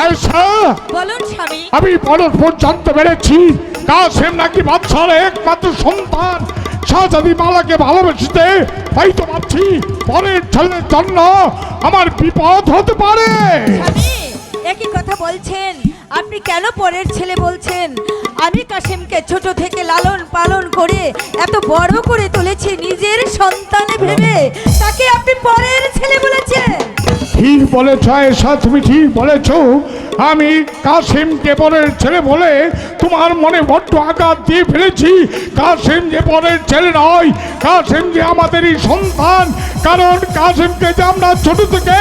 আয়সা বলুন স্বামী। আমি পরস্পর জানতে পেরেছি কাসেম নাকি বাচ্চার একমাত্র সন্তান। শাহজাদি মালাকে ভালোবেসেছে তাই তো ভাবছি পরের ছেলের জন্য আমার বিপদ হতে পারে। একই কথা বলছেন। আপনি কেন পরের ছেলে বলছেন? আমি কাশেমকে ছোট থেকে লালন পালন করে এত বড় করে তুলেছি নিজের সন্তান ভেবে। তাকে আপনি পরের ছেলে বলেছেন। ঠিক বলেছ আয়েশা তুমি ঠিক বলেছ। আমি কাসিমকে পরের ছেলে বলে তোমার মনে বড্ড আঘাত দিয়ে ফেলেছি। কাসিম যে পরের ছেলে নয় কাসিম যে আমাদেরই সন্তান। কারণ কাসিমকে যে আমরা ছোট থেকে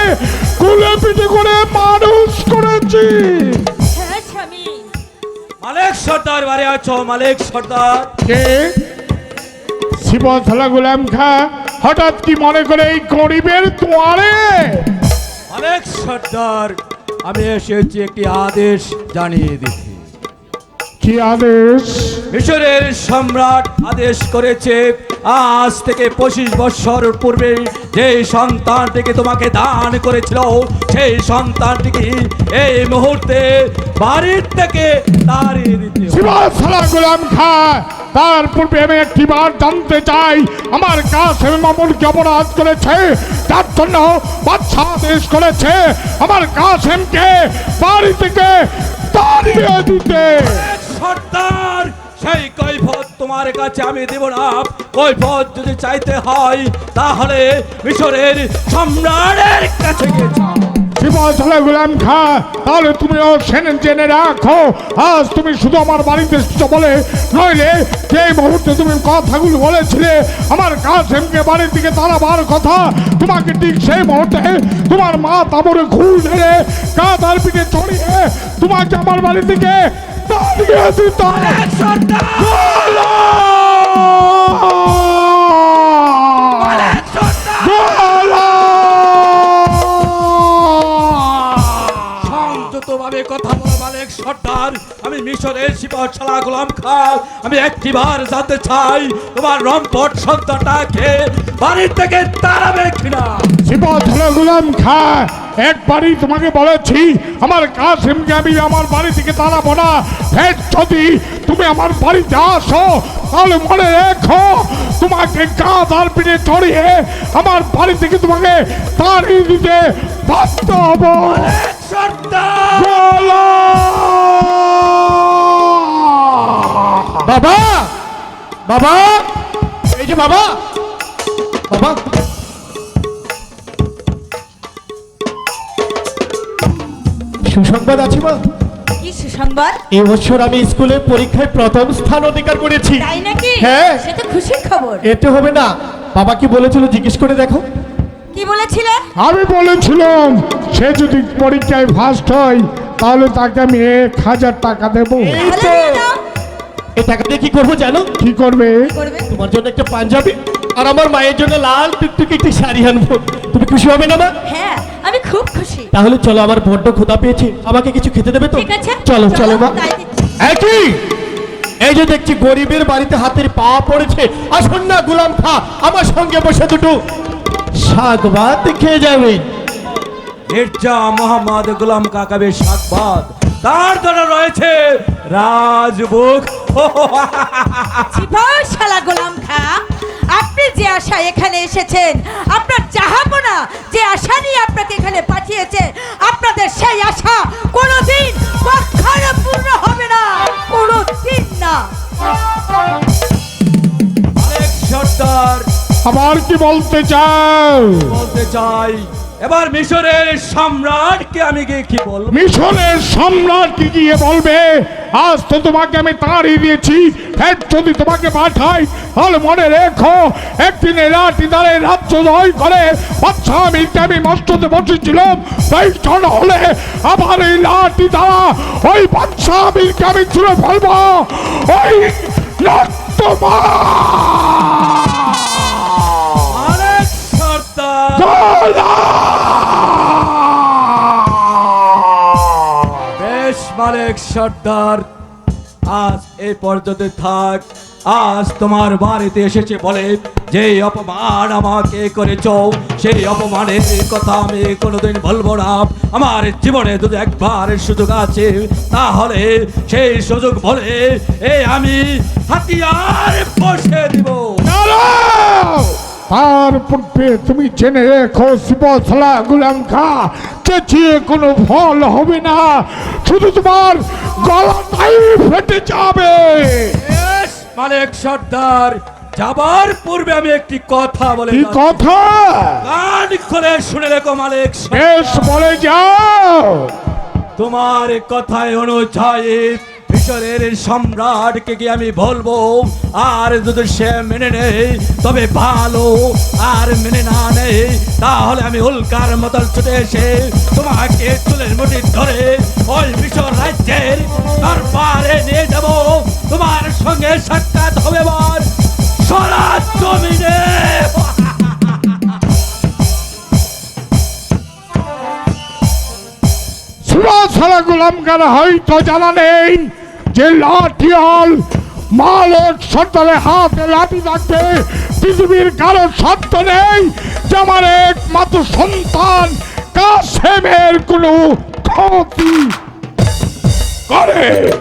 কুলে পিঠে করে মানুষ করেছি। হ্যাঁ মালিক সর্দার বাড়ি আছো মালিক সর্দার। কে? শিবথলা গোলাম খা হঠাৎ কি মনে করে এই গরিবের তোয়ারে মালিক সর্দার আমি এসেছি একটি আদেশ জানিয়ে দিতে কি আদেশ? মিশরের সম্রাট আদেশ করেছে আজ থেকে পঁচিশ বছর পূর্বে যে সন্তানটিকে তোমাকে দান করেছিল সেই সন্তানটিকে এই মুহূর্তে বাড়ির থেকে তাড়িয়ে দিতে গোলাম খা তার পূর্বে আমি একটি বার জানতে চাই, আমার কাছে মামুন কি অপরাধ করেছে তার জন্য বাচ্চা আদেশ করেছে, আমার কাসেমকে বাড়ি থেকে তাড়িয়ে দিতে। সর্দার, সেই কৈফত তোমার কাছে আমি দেব না। কৈফত যদি চাইতে হয়, তাহলে মিশরের সম্রাটের কাছে গিয়ে শিবথলা গোলাম খা তাহলে তুমিও সেনে জেনে রাখো। আজ তুমি শুধু আমার বাড়িতে এসেছ বলে নইলে যে মুহূর্তে তুমি কথাগুলো বলেছিলে আমার কাসেমকে বাড়ির দিকে তাড়াবার কথা তোমাকে ঠিক সেই মুহূর্তে তোমার মা তাবরে ঘুর ধরে কাঁধার পিঠে চড়িয়ে তোমাকে আমার বাড়ি থেকে তাড়িয়ে দিত। আমি মিশরের শিবছালা গোলাম খা আমি একটিবার জানতে চাই তোমার রম্পট সন্তানটাকে বাড়ির থেকে তাড়াবে কিনা? শিবথলা গোলাম খা একবারই তোমাকে বলেছি আমার কাসিমকে আমি আমার বাড়ি থেকে তাড়াবো না। ফের যদি তুমি আমার বাড়িতে আসো তাহলে মনে রেখো তোমাকে কাঁধার পিঠে চড়িয়ে আমার বাড়ি থেকে তোমাকে তাড়িয়ে দিতে বাধ্য হব। সর্দার বাবা! এই যে বাবা! বাবা! সুসংবাদ আছে মা? কি সুসংবাদ? এবছর আমি স্কুলে পরীক্ষায় প্রথম স্থান অধিকার করেছি। তাই নাকি? হ্যাঁ। সে তো খুশির খবর। এতে হবে না। বাবা কি বলেছিল জিজ্ঞেস করে দেখো। কি বলেছিলে? আমি বলেছিলাম সে যদি পরীক্ষায় ফার্স্ট হয় তাহলে তাকে আমি এক হাজার টাকা দেবো। এই তাহলে তো নিয়ে নাও। এই টাকা দিয়ে কি করব জানো? কি করবে? তোমার জন্য একটা পাঞ্জাবি আর আমার মায়ের জন্য লাল টুকটুকি একটি শাড়ি আনব। তুমি খুশি হবে না মা? হ্যাঁ আমি খুব খুশি। তাহলে চলো আমার বড্ড ক্ষুধা পেয়েছে। আমাকে কিছু খেতে দেবে তো? ঠিক আছে। চলো চলো মা। একই এই যে দেখছি গরিবের বাড়িতে হাতের পা পড়েছে। আসুন না গুলাম খা। আমার সঙ্গে বসে দুটো শাক ভাত খেয়ে যাবেন মির্জা মোহাম্মদ গোলাম কাকাবের সাকবাদ তার জন্য রয়েছে রাজবুক চিপাও শালা গোলাম খা আপনি যে আশা এখানে এসেছেন আপনার জাহাপনা যে আশা নিয়ে আপনাকে এখানে পাঠিয়েছে আপনাদের সেই আশা কোনোদিন কখনো পূর্ণ হবে না কোনোদিন না। সর্দার। আবার কি বলতে চাও? বলতে চাই এবার মিশরের সম্রাটকে আমি গিয়ে কি বলব? মিশরের সম্রাট কি গিয়ে বলবে? আজ তো তোমাকে আমি তাড়িয়ে দিয়েছি। ফের যদি তোমাকে পাঠাই তাহলে মনে রেখো একদিন লাঠি দ্বারা রাজ্য জয় করে বাচ্চা আমিরকে আমি মস্ততে বসেছিলাম। তাই জন হলে আবার এই লাঠি দ্বারা ওই বাচ্চা আমিরকে আমি ছুঁড়ে ফেলব। ওই নর্তমা! অনেক সর্দার! মালিক সর্দার। আজ এই পর্যন্ত থাক। আজ তোমার বাড়িতে এসেছে বলে যে অপমান আমাকে করেছ, সেই অপমানের কথা আমি কোনোদিন বলব না। আমার জীবনে যদি একবার সুযোগ আছে, তাহলে সেই সুযোগ বলে এই আমি হাতিয়ার বসে দিব! তার পূর্বে তুমি জেনে রেখো শিবসলা গুলাম খা চেঁচিয়ে কোনো ফল হবে না শুধু তোমার গলাটাই ফেটে যাবে। মালিক সর্দার যাবার পূর্বে আমি একটি কথা বলে কি কথা? কান করে শুনে রেখো মালিক। বেশ বলে যাও। তোমার কথায় অনুযায়ী মিশরের সম্রাটকে কি আমি বলব? আর যদি সে মেনে নেই তবে ভালো। আর মেনে না নেই তাহলে আমি উল্কার মতন ছুটে এসে তোমাকে চুলের মুঠি ধরে ওই মিশর রাজ্যের দরবারে নিয়ে যাব। তোমার সঙ্গে সাক্ষাৎ হবে বল সরাজ জমিনে। শিবসলা গুলাম খানা হয়তো জানা নেই? যে লাঠিয়াল মালক সর্দারের হাতে লাঠি থাকবে পৃথিবীর কারও সত্য নেই, যে আমার একমাত্র সন্তান, কাসেমের কোনো ক্ষতি করে।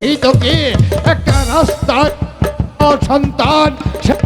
এই তোকে একটা রাস্তা সন্তান, সে-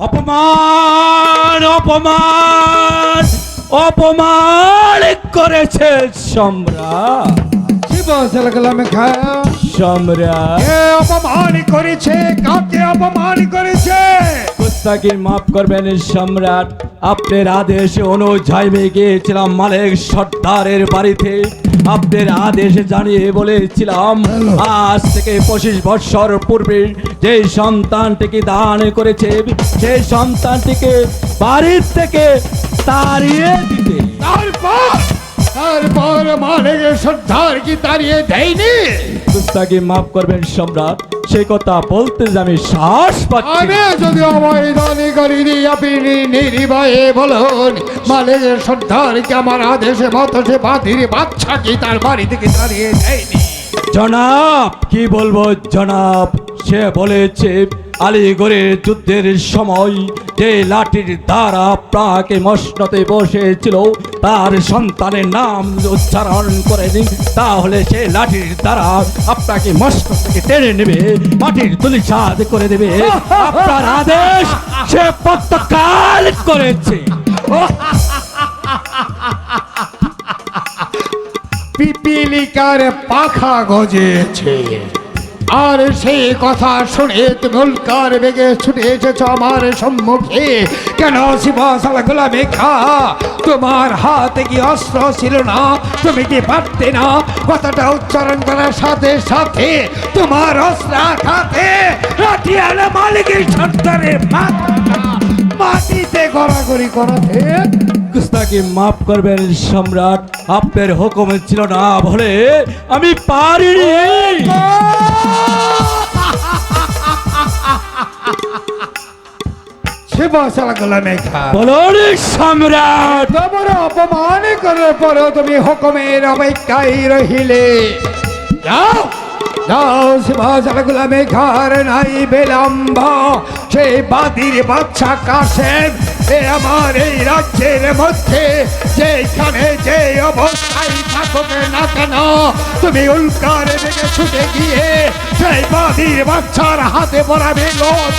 অপমান অপমান অপমান করেছে সম্রাট। সম্রাট। অপমান করেছে? কাকে অপমান করেছে? মাফ করবেন সম্রাট আপনার আদেশ অনুযায়ী গিয়েছিলাম মালিক সর্দারের বাড়িতে। আপনার আদেশ জানিয়ে বলেছিলাম আজ থেকে পঁচিশ বৎসর পূর্বে যে সন্তানটিকে দান করেছে সেই সন্তানটিকে বাড়ির থেকে তাড়িয়ে দিতে। তারপর তারপর মালিক সর্দার কি তাড়িয়ে দেয়নি? পুস্তাকে মাফ করবেন সম্রাট সেই কথা বলতে যে আমি শ্বাস পাচ্ছি আমি। যদি অবৈধানিক করিনি আপনি নির্ভয়ে বলুন মালিকের সর্দারকে আমার আদেশে মতো সে বাতির বাচ্চা কি তার বাড়ি থেকে তাড়িয়ে দেয়নি? জনাব কি বলব জনাব? সে বলেছে আলিগড়ের যুদ্ধের সময় যে লাঠির দ্বারা আপনাকে মসনতে বসেছিল, তার সন্তানের নাম উচ্চারণ করে দিন। তাহলে সে লাঠির দ্বারা আপনাকে মস্ত থেকে টেনে নেবে, মাটির তুলি সাদ করে দেবে। আপনার আদেশ সে প্রত্যাখ্যান করেছে। পিপিলিকার পাখা গজেছে। আর সেই কথা শুনে তুমি উল্কার বেগে ছুটে এসেছ আমার সম্মুখে। কেন শিবাসালা গোলামে খা? তোমার হাতে কি অস্ত্র ছিল না? তুমি কি পারতে না? কথাটা উচ্চারণ করার সাথে সাথে তোমার অস্ত্র খাতে রাঠিয়াল মালিকের মাথাটা মাটিতে গড়াগড়ি করাতে। গুস্তাকে মাফ করবেন সম্রাট? আপনার হুকুম ছিল না বলে আমি পারিনি। শিবাসালা গোলামে খা। বলুন সম্রাট। তোমার অপমান করার পরেও তুমি হুকুমের অপেক্ষায় রহিলে। যাও যাও সিংহাসন গুলামে ঘর নাই বিলম্ব। সেই বাদির বাচ্চা কাশেম এ আমার এই রাজ্যের মধ্যে যেখানে যে অবস্থায় থাকুক না কেন, তুমি উল্কার দিকে ছুটে গিয়ে সেই বাদির বাচ্চার হাতে পড়াবে লোক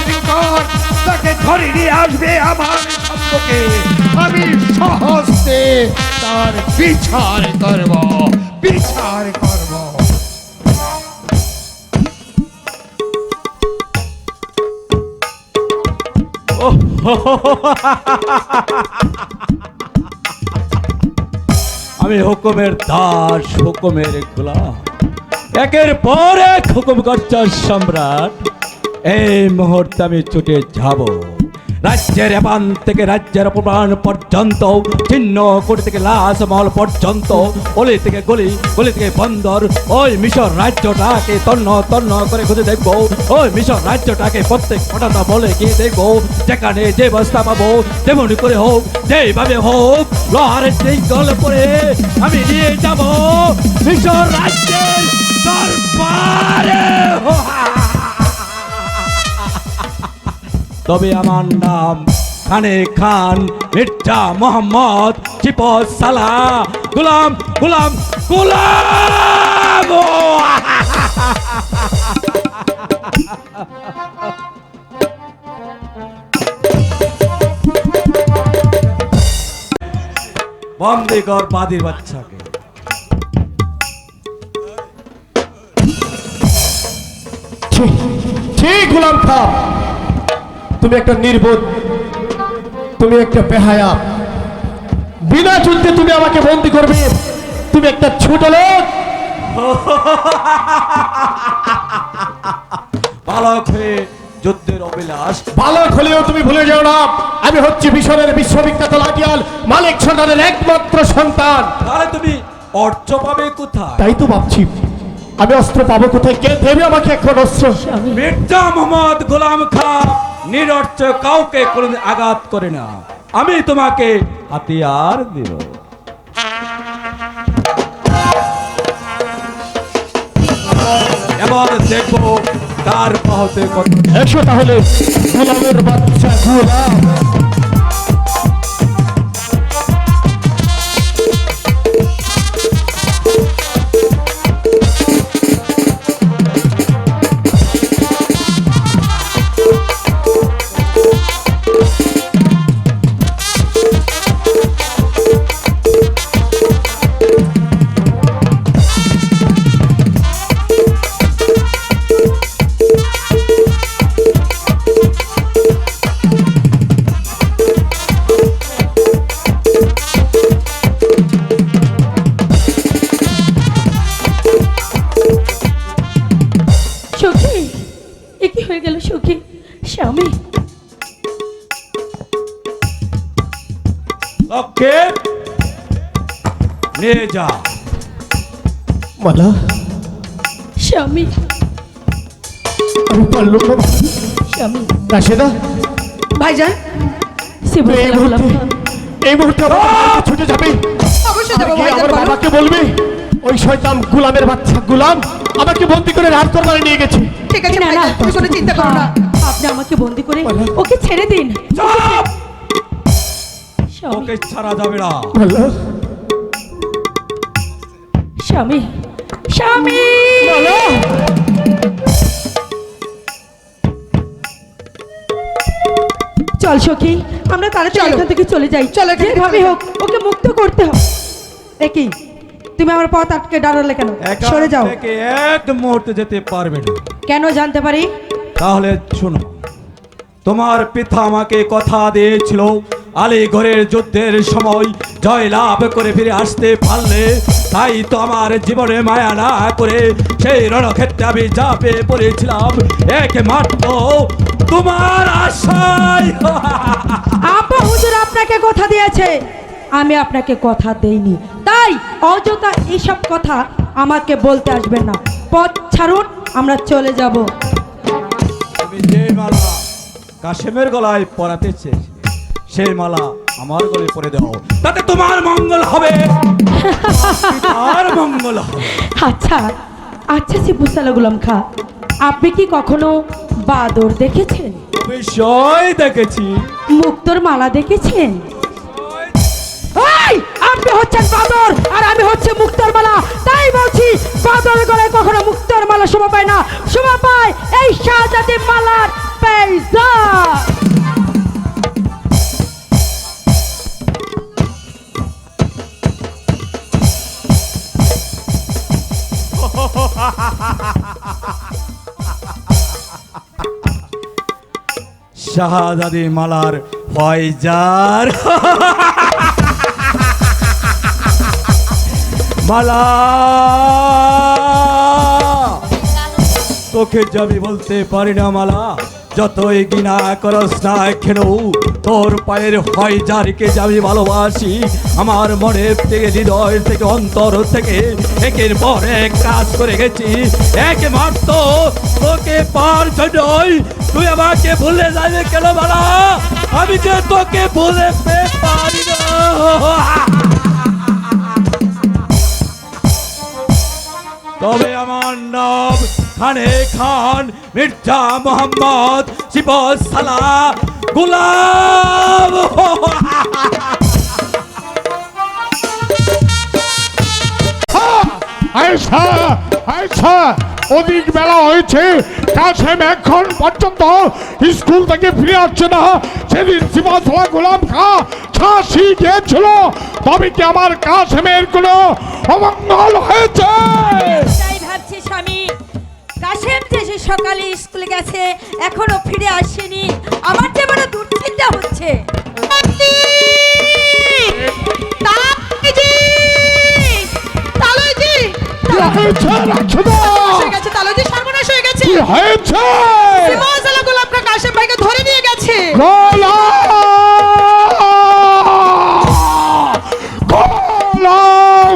তাকে ধরে নিয়ে আসবে আমার সম্পর্কে আমি সহজে তার বিচার করব বিচার করব। আমি হুকুমের দাস, হুকুমের গোলাম। একের পর এক হুকুম করছ সম্রাট। এই মুহূর্তে আমি ছুটে যাব। রাজ্যের এপান থেকে রাজ্যের অপমান পর্যন্ত চিহ্ন কোটি থেকে লাশ মহল পর্যন্ত, অলি থেকে গলি গলি থেকে বন্দর, ওই মিশর রাজ্যটাকে তন্ন তন্ন করে খুঁজে দেখব, ওই মিশর রাজ্যটাকে প্রত্যেক ঘটনা বলে গিয়ে দেখব, যেখানে যে বস্তা পাবো তেমনি করে হোক, যেভাবে হোক, লোহারের সেই গল করে আমি নিয়ে যাব মিশর রাজ্যের দরবারে। তবে আমার নাম খানে খান, মির্জা মোহাম্মদ চিপস গুলাম গুলাম গুলাম! বন্দে কর বাদির বাচ্চাকে। ঠিক গোলাম খা তুমি একটা নির্বোধ তুমি একটা বেহায়া। বিনা যুদ্ধে তুমি আমাকে বন্দি করবে। তুমি একটা ছোট লোক। বালক হয়ে যুদ্ধের অভিলাষ। বালক হলেও তুমি ভুলে যাও না। আমি হচ্ছি মিশরের বিশ্ববিখ্যাত লাঠিয়াল মালিক সন্তানের একমাত্র সন্তান। তাহলে তুমি অর্থ পাবে কোথায়? তাই তো ভাবছি আমি অস্ত্র পাবো কোথায়? কে দেবে আমাকে এখন অস্ত্র? মির্জা মোহাম্মদ গোলাম খা নিরর্থ কাউকে কোনোদিন আঘাত করে না। আমি তোমাকে হাতিয়ার দিব। এবার দেখব কার পাহতে কত এসো তাহলে, গোলামের বাচ্চা গোলাম। হয়ে গেল সখী। স্বামী। ওকে নিয়ে যা। মালা। স্বামী। আমি পারলাম না স্বামী। রাশেদা। ভাইজান। এই মুহূর্তে এই মুহূর্তে আমার বাবা ছুটে যাবে। অবশ্যই যাব গিয়ে আমার বাবাকে বলবে ওই শয়তান গুলামের বাচ্চা গোলাম। আমাকে বন্দি করে রাত করবারে নিয়ে গেছে। ঠিক আছে না না তুমি কোনো চিন্তা করো না। আপনি আমাকে বন্দি করে ওকে ছেড়ে দিন। ওকে ছাড়া যাবে না। স্বামী। স্বামী! মালা চল সখী আমরা তাড়াতাড়ি চলো। এখান থেকে চলে যাই। চলো, যেভাবে হোক ওকে মুক্ত করতে হবে। একই তুমি আমার পথ আটকে দাঁড়ালে কেন? সরে যাও। এক মুহূর্তে যেতে পারবে না। কেন জানতে পারি? তাহলে শোনো তোমার পিতা আমাকে কথা দিয়েছিল আলীগড়ের যুদ্ধের সময় জয় লাভ করে ফিরে আসতে পারলে তাই তো আমার জীবনে মায়া না করে সেই রণক্ষেত্রে আমি চাপে পড়েছিলাম। একমাত্র তোমার আশায়। আপা হুজুর আপনাকে কথা দিয়েছে। আমি আপনাকে কথা দেইনি। তাই অযথা এইসব কথা আমাকে বলতে আসবেন না। পথ ছাড়ুন আমরা চলে যাব। তুমি যে মালা কাশেমের গলায় পরাতে চেয়েছিলে সেই মালা আমার গলায় পরে দাও। তাতে তোমার মঙ্গল হবে। আর মঙ্গল হবে। আচ্ছা আচ্ছা শিবু সালাগুলাম খা আপনি কি কখনো বাদর দেখেছেন? অবশ্যই দেখেছি। মুক্তর মালা দেখেছেন? হচ্ছেন বাদর, আর আমি হচ্ছে মুক্তার মালা। তাই বলছি, বাদর গলায় কখনো মুক্তার মালা শোভা পায় না। শোভা পায় এই শাহজাদি মালার পেজা শাহাদাদি মালার ফয়জার মালা তোকে যাবি বলতে পারি না, মালা, যতই গিনা করস না কেন তোর পায়ের হয় যারিকে যাবি ভালোবাসি, আমার মনের থেকে হৃদয় থেকে, অন্তর থেকে, একের পর এক কাজ করে গেছি। একমাত্র তোকে পার জন্যই তুই আমাকে ভুলে যাবে কেন, মালা? আমি যে তোকে ভুলে পারি না। তবে আমার নাম খানে খান মির্জা মোহাম্মদ শিব সালা গুলাম। আয়সা আয়সা অধিক বেলা হয়েছে কাসেম এখন পর্যন্ত স্কুল থেকে ফিরে আসছে না। সেদিন সীমাধলা গোলাম খা ছাঁসি গিয়েছিল তবে কি আমার কাসেমের কোনো অমঙ্গল হয়েছে? তাই ভাবছি স্বামী কাশেম যে সে সকালে স্কুলে গেছে এখনও ফিরে আসেনি। আমার যে বড় দুশ্চিন্তা হচ্ছে। হয়েছে রাখছো কি হয়েছে? মহাজালা গোলাপ খা কাশেম ভাইকে ধরে নিয়ে গেছে। গোলাম গোলাম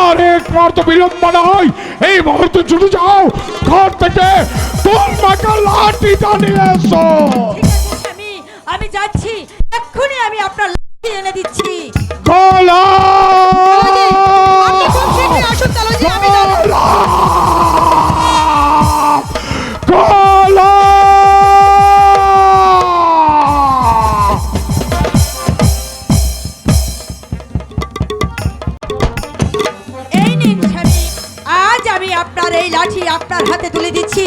আর এক মুহূর্ত বিলম্ব হয় এই মুহূর্তে ছুটে যাও। ঘর থেকে তোর মাকে লাঠিটা নিয়ে এসো। স্বামী আমি যাচ্ছি। এক্ষুনি আমি আপনার লাঠি এনে দিচ্ছি। আপনি এই লাঠি আপনার হাতে তুলে দিচ্ছি।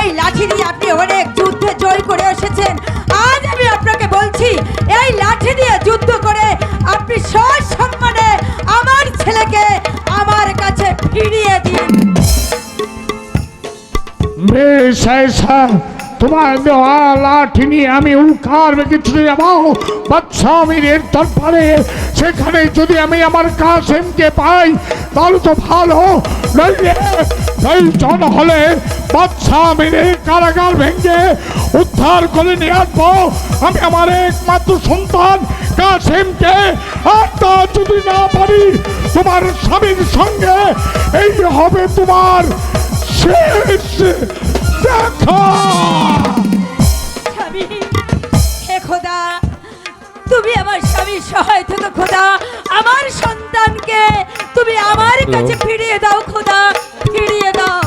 এই লাঠি দিয়ে আপনি অনেক যুদ্ধে জয় করে এসেছেন। আজ আমি আপনাকে বলছি, এই লাঠি দিয়ে যুদ্ধ করে আপনি সসম্মানে সম্মানে আমার ছেলেকে আমার কাছে ফিরিয়ে দিন। তোমার দেওয়া লাঠি নিয়ে আমি উকার বেগে ছুটে যাব আমিরের দরবারে। সেখানে যদি আমি আমার কাসেমকে পাই, তাহলে তো ভালো। নইলে প্রয়োজন হলে আমিরের কারাগার ভেঙে উদ্ধার করে নিয়ে আসব। আমি আমার একমাত্র সন্তান কাসেমকে। আর তা যদি না পারি, তোমার স্বামীর সঙ্গে, এই হবে তোমার শেষ দেখা। খোদা আমার সন্তানকে তুমি আমার কাছে ফিরিয়ে দাও খোদা ফিরিয়ে দাও।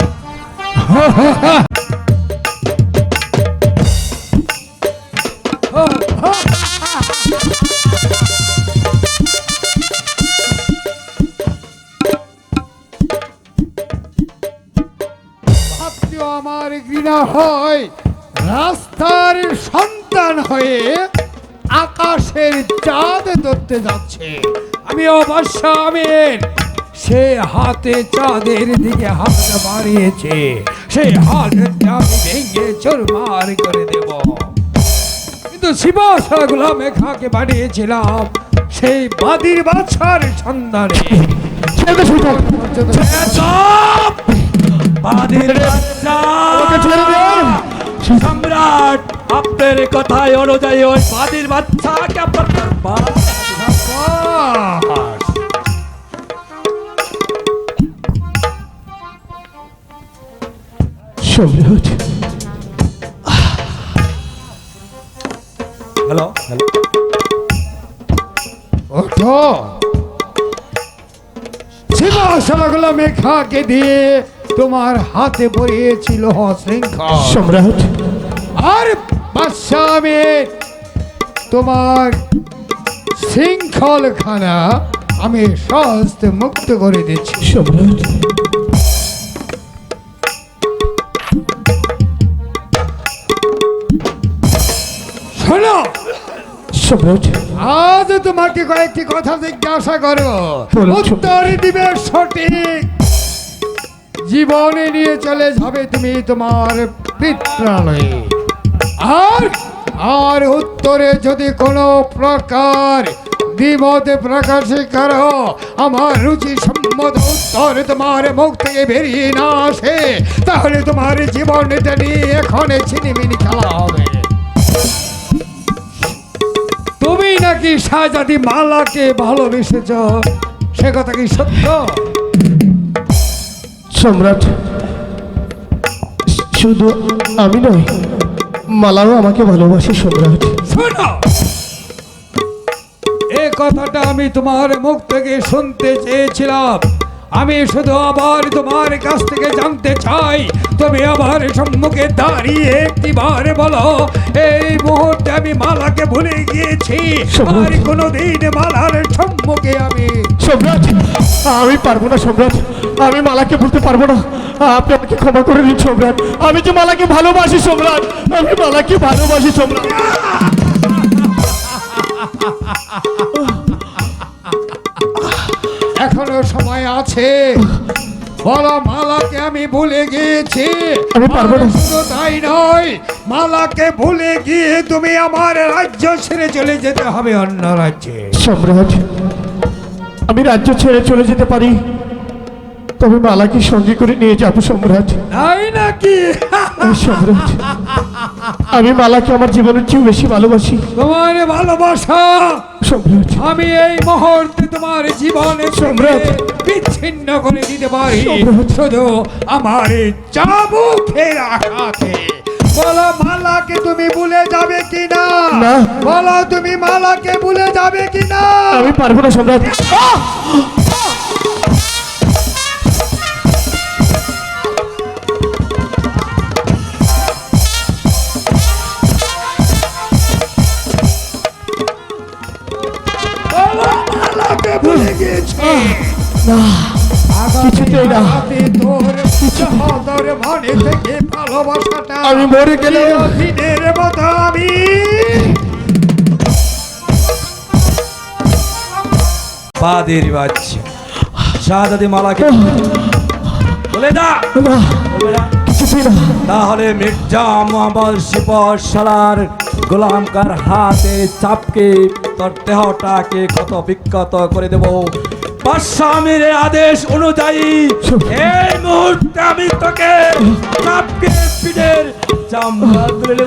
চাঁদ ধরতে যাচ্ছে। আমি অবশ্য আমির সে হাতে চাঁদের দিকে হাত বাড়িয়েছে। সেই হাতটা আমি ভেঙে চোরমার করে দেব। কিন্তু শিবাসা গোলামে খাকে বানিয়েছিলাম সেই বাদির বাছার সন্ধানে। বাদির বাচ্চা! সম্রাট আপনার কথায় অনুযায়ী ওই বাদির বাচ্চাকে আপনার বা- সাবাস! সম্রাট হ্যালো হ্যালো ওঠো সিংহাসনগুলো মেঘাকে দিয়ে তোমার হাতে পড়িয়েছিল শৃঙ্খল সম্রাট। আর বাদশাহে তোমার শৃঙ্খল খানা আমি সহস্তে মুক্ত করে দিচ্ছি। সম্রাট শোনো সম্রাট আজ তোমাকে কয়েকটি কথা জিজ্ঞাসা করো। উত্তর দিবে সঠিক। জীবনে নিয়ে চলে যাবে তুমি তোমার পিত্রালয়ে। আর আর উত্তরে যদি কোনো প্রকার দ্বিমত প্রকাশ করো আমার রুচি সম্মত উত্তর তোমার মুখ থেকে বেরিয়ে না আসে। তাহলে তোমার জীবনটা নিয়ে এখন ছিনিমিনি খেলা হবে। তুমি নাকি শাহজাদি মালাকে ভালোবেসেছ? সে কথা কি সত্য? সম্রাট, শুধু আমি নই মালাও আমাকে ভালোবাসে সম্রাট। শোনো! এ কথাটা আমি তোমার মুখ থেকে শুনতে চেয়েছিলাম। আমি শুধু আবার তোমার কাছ থেকে জানতে চাই। তুমি আমার সম্মুখে দাঁড়িয়ে একটিবার বলো এই মুহূর্তে আমি মালাকে ভুলে গিয়েছি। আর কোনোদিন মালার সম্মুখে আমি সম্রাট আমি পারব না সম্রাট। আমি মালাকে বলতে পারব না। আপনি আমাকে ক্ষমা করে দিন সম্রাট। আমি যে মালাকে ভালোবাসি সম্রাট আমি মালাকে ভালোবাসি সম্রাট। এখনও সময় আছে। বলো মালাকে আমি ভুলে গিয়েছি। আমি পারব না। তাই নয় মালাকে ভুলে গিয়ে তুমি আমার রাজ্য ছেড়ে চলে যেতে হবে অন্য রাজ্যে। সম্রাট আমি রাজ্য ছেড়ে চলে যেতে পারি। তবে মালাকে সঙ্গে করে নিয়ে যাব সম্রাট। তাই নাকি? সম্রাট। আমি মালাকে আমার জীবনের চেয়েও বেশি ভালোবাসি। তোমার ভালোবাসা সম্রাট। আমি এই মুহূর্তে তোমার জীবনে সম্রাট। বিচ্ছিন্ন করে দিতে পারি। শুধু আমার এই চাবুকের আঘাতে বলো মালাকে তুমি ভুলে যাবে কিনা? না। বলো তুমি মালাকে ভুলে যাবে কিনা? আমি পারব না সম্রাট। কিছুতেই না। আমি মরে মতো আমি বাদের বাচ্চা। মালাকে বলে দা। তাহলে মির্জা মোহাম্মদ শিপর সালার গোলামকার হাতে চাপকে তোর দেহটাকে ক্ষত বিক্ষত করে দেব। বাদশাহের আদেশ অনুযায়ী এই মুহূর্তে আমি তোকে চাপকে পিঠের চামড়া তুলে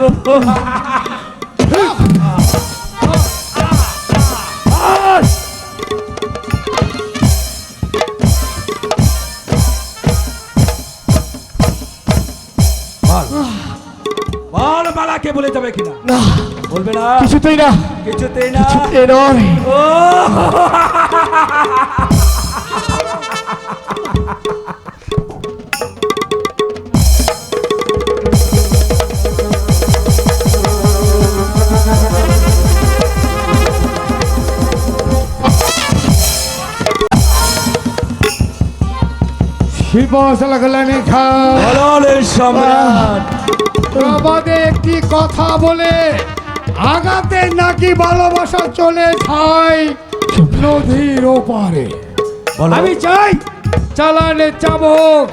মালাকে বলে। যাবে কিনা? না। বলবে না। কিছুতেই না। কিছুতেই না। কিছুতেই নয়। সালাগালানি খা। বললে সম্রাট। প্রবাদে একটি কথা বলে আগাতে নাকি ভালোবাসা চলে যায়। নদীর ওপারে। আমি চাই চালানে চাবক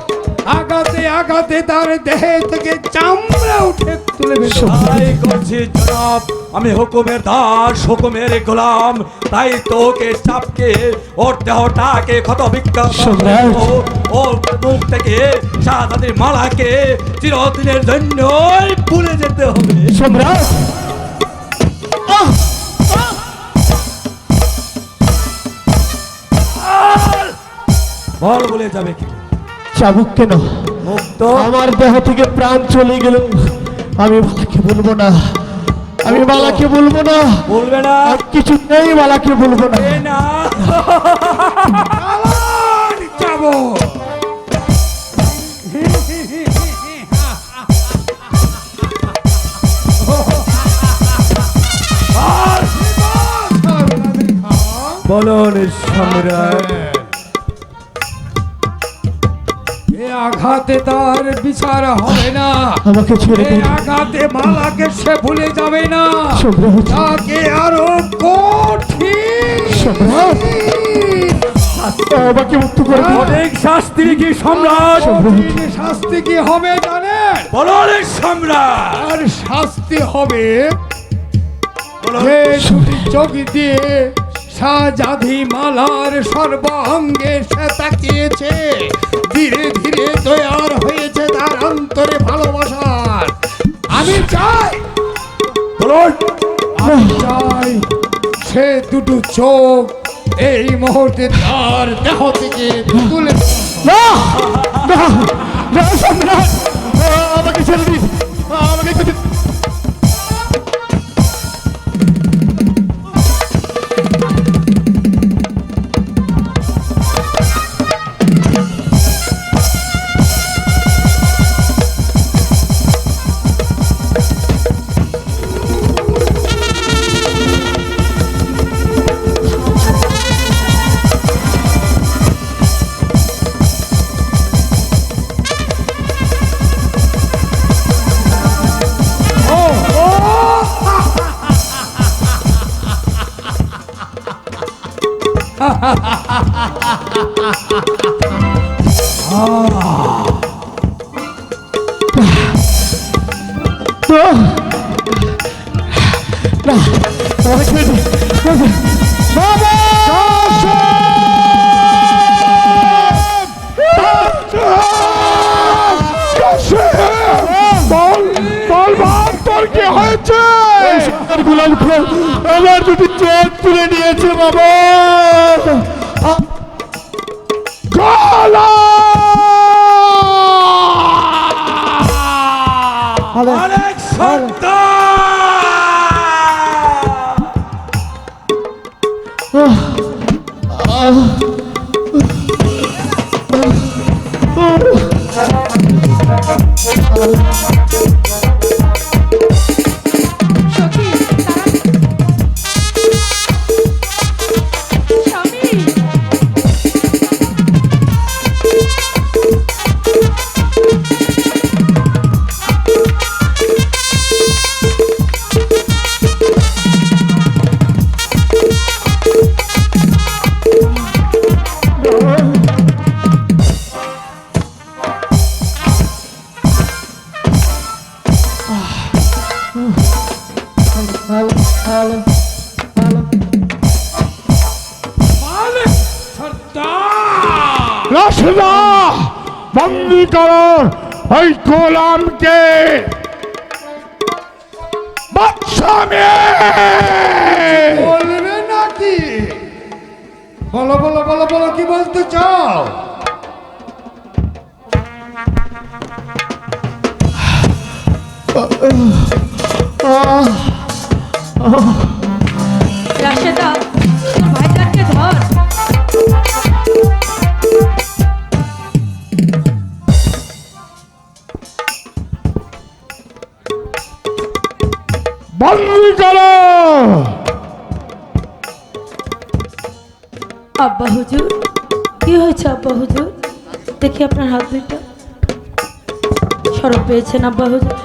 আগাতে আগাতে তার দেহে থেকে চামড়া উঠে তুলে তাই করছি জনাব আমি হুকুমের দাস হুকুমের গোলাম তাই তোকে চাপকে ওর দেহটাকে ক্ষত বিক্ষত সম্রাট। ও মুখ থেকে শাহজাদির মালাকে চিরদিনের জন্য ভুলে যেতে হবে। সম্রাট! বল বলে যাবে কি? চাবুক কেন? মুক্ত? আমার দেহ থেকে প্রাণ চলে গেল। আমি মালাকে বলব না। আমি মালাকে বলব না। বলবে না? আর কিছুতেই বালাকে বলব না। এ না। চালান চাবক বলুন সম্রাট আঘাতে তার বিচার হবে না। আমাকে ছেড়ে দিন। আঘাতে মালাকে সে ভুলে যাবে না। তাকে আরও কঠিন। আমাকে মুক্ত করে দিন। অনেক শাস্তি কি সম্রাট? শাস্তি কি হবে জানেন? বলুন সম্রাট। আর শাস্তি হবে চোখ দিয়ে সাজাধি মালার সর্বাঙ্গে সে তাকিয়েছে। ধীরে ধীরে তৈয়ার হয়েছে তার অন্তরে ভালোবাসার আমি চাই আমি চাই সে দুটো চোখ এই মুহূর্তে তার দেহ থেকে তুলে না না না সম্রাট আমাকে ছেড়ে দিন আমাকে সখী বন্দি করো ওই গোলামকে। বলবে নাকি? বলো বলো বলো বলো কি বলতে চাও? রাশেদা বন্দি করো আব্বা হুজুর, কি হয়েছে আব্বা হুজুর? দেখি আপনার হাত দুইটা। সরব পেয়েছেন আব্বা হুজুর।